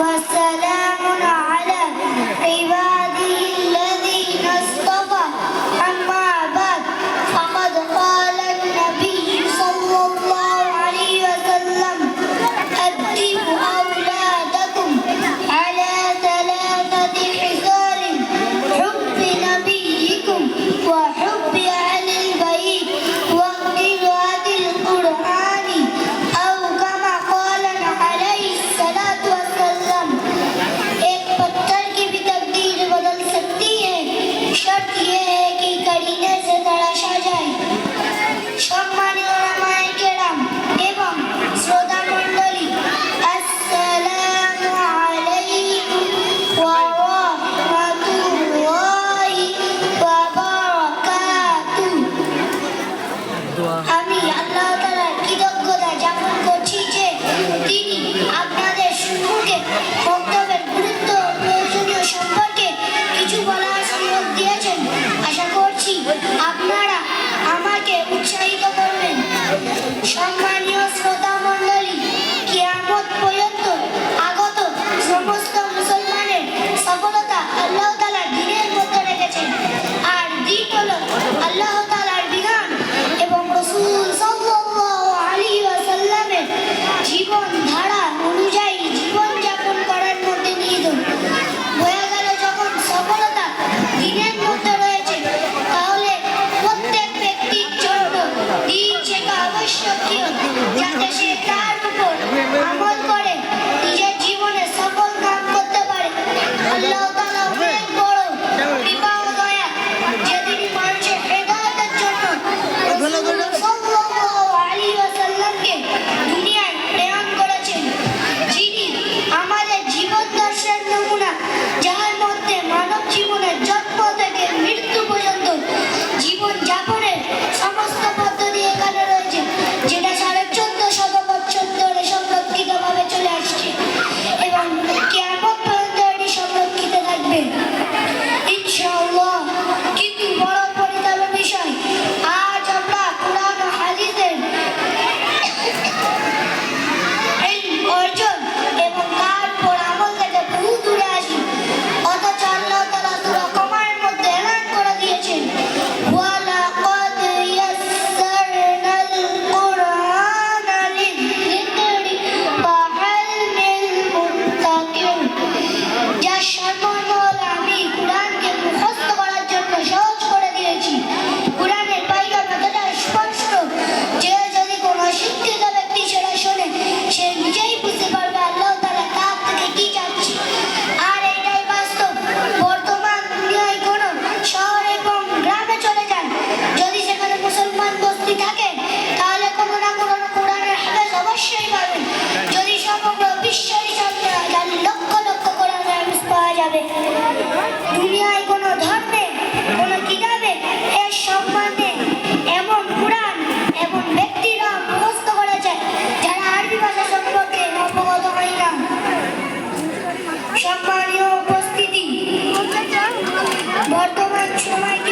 was dua Amen. যাবে। দুনিয়ায় কোন ধর্মে কোন কিতাবে এর সম্মানে এমন কোরআন এবং ব্যক্তিরা মুখস্থ করেছে, যারা আরবি ভাষা সম্পর্কে অবগত হয় না। সম্মানীয় উপস্থিতি, বর্তমান সময়কে